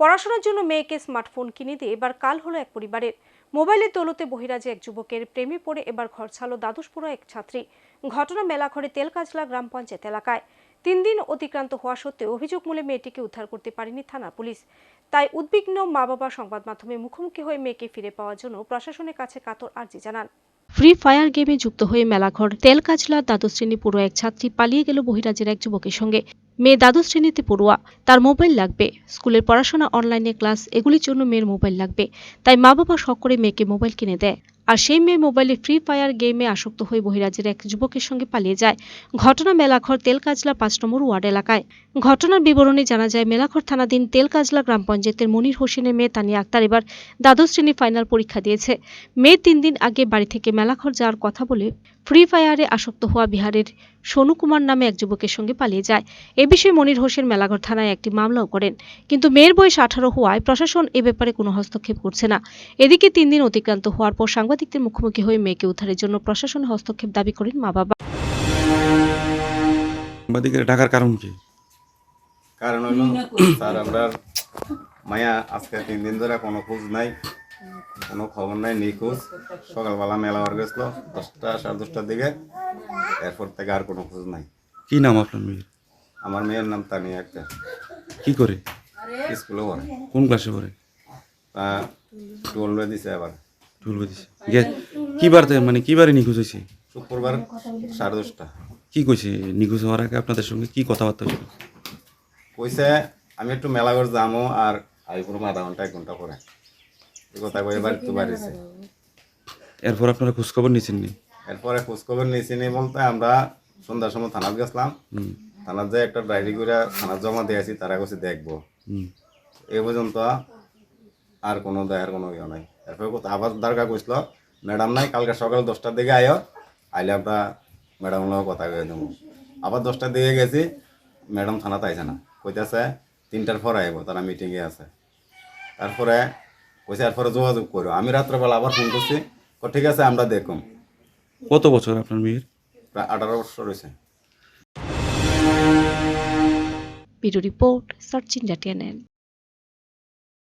পড়াশোনার জন্য মেয়েকে স্মার্টফোন কিনে দিয়ে এবার কাল হলো এক পরিবারের। মোবাইলের দৌলতে বহিরাজে এক যুবকের প্রেমে পড়ে এবার ঘর ছাড়লো দ্বাদশপুরা এক ছাত্রী। ঘটনা মেলাঘরে তেলকাজলা গ্রাম পঞ্চায়েত এলাকায়। তিন দিন অতিক্রান্ত হওয়া সত্ত্বেও অভিযোগ মূলে মেয়েটিকে উদ্ধার করতে পারেনি থানা পুলিশ। তাই উদ্বিগ্ন মা বাবা সংবাদ মাধ্যমে মুখোমুখি হয়ে মেয়েকে ফিরে পাওয়ার জন্য প্রশাসনের কাছে কাতর আর্জি জানান। ফ্রি ফায়ার গেমে যুক্ত হয়ে মেলাঘর তেলকাজলা দ্বাদশ শ্রেণি পড়ুয়া এক ছাত্রী পালিয়ে গেল বহিরাজের এক যুবকের সঙ্গে। মেয়ে দ্বাদশ শ্রেণীতে পড়ুয়া। তার মোবাইল লাগবে। স্কুলের পড়াশোনা অনলাইনে ক্লাস এগুলির জন্য মেয়ের মোবাইল লাগবে। তাই মা বাবা শখ করে মেয়েকে মোবাইল কিনে দেয়। আর সেই মেয়ে মোবাইলে ফ্রি ফায়ার গেমে আসক্ত হয়ে বহিরাজ্যের এক যুবকের সঙ্গে পালিয়ে যায়। ঘটনা মেলাঘর তেলকাজলা পাঁচ নম্বর ওয়ার্ড এলাকায়। ঘটনার বিবরণে জানা যায়, মেলাঘর থানাধীন তেলকাজলা গ্রাম পঞ্চায়েতের মনির হোসেনের মেয়ে তানিয়া আক্তার এবার দ্বাদশ শ্রেণি ফাইনাল পরীক্ষা দিয়েছে। মেয়ে তিন দিন আগে বাড়ি থেকে মেলাঘর যাওয়ার কথা বলে ফ্রি ফায়ারে আসক্ত হওয়া বিহারের সোনু কুমার নামে এক যুবকের সঙ্গে পালিয়ে যায়। এ বিষয়ে মনির হোসেন মেলাঘর থানায় একটি মামলাও করেন। কিন্তু মেয়ের বয়স আঠারো হওয়ায় প্রশাসন এ ব্যাপারে কোনো হস্তক্ষেপ করছে না। এদিকে তিন দিন অতিক্রান্ত হওয়ার পর সাংবাদিকদের মুখোমুখি হয়ে মেয়েকে উদ্ধারের জন্য প্রশাসন হস্তক্ষেপ দাবি করেন মা বাবা। সাংবাদিকের ডাকার কারণ কি? কারণ হলো স্যার আমরা মায়া আজকে তিন দিন ধরে কোনো খোঁজ নাই কোনো খবর নাই নিখোঁজ। সকালবেলা মেলা হওয়ার গেছিল দশটা সাড়ে দশটার দিকে। এরপর থেকে আর কোনো খোঁজ নাই। কি নাম আপনার মেয়ের? আমার মেয়ের নাম তানিয়া একটা। কি করে? স্কুলে পড়ে। কোন ক্লাসে পড়ে? তা টুয়েলভে দিছে আবার। দিছে গে কিবার মানে কিবারে নিখোঁজ হয়েছে? শুক্রবার সাড়ে দশটা। কি কইছে? নিখোঁজ হওয়ার আগে আপনাদের সঙ্গে কি কথাবার্তা ছিল? কইছে আমি একটু মেলাঘর যামো আর আই পুরো আধা ঘণ্টা এক ঘণ্টা পরে। এই কথা কয়ে এবার একটু বাড়িছে। এরপর আপনারা খোঁজখবর নিয়েছেন নি? এরপরে খোঁজখবর নিয়েছি নি বলতে আমরা সন্ধ্যার সময় থানাত গেছিলাম। থানার যে একটা ডায়েরি করে থানার জমা দিয়েছি তারা কাছে দেখব। এই পর্যন্ত আর কোনো দেখার কোনো ইয়ে নাই। এরপরে আবার দরকার কইছিল ম্যাডাম নাই কালকে সকাল দশটার দিকে আয়ো। আইলে আমরা ম্যাডাম লোক কথা কয়ে দেবো। আবার দশটার দিকে গেছি ম্যাডাম থানাতে আইছে না। কইতেছে তিনটার পর আইব তারা মিটিংয়ে আছে। তারপরে কইছে এরপরে যোগাযোগ করো। আমি রাত্রেবেলা আবার ফোন করছি ও ঠিক আছে আমরা দেখুন কত বছর আপনার মেয়ের প্রায় আঠারো বছর হয়েছে bureau report search India TNN.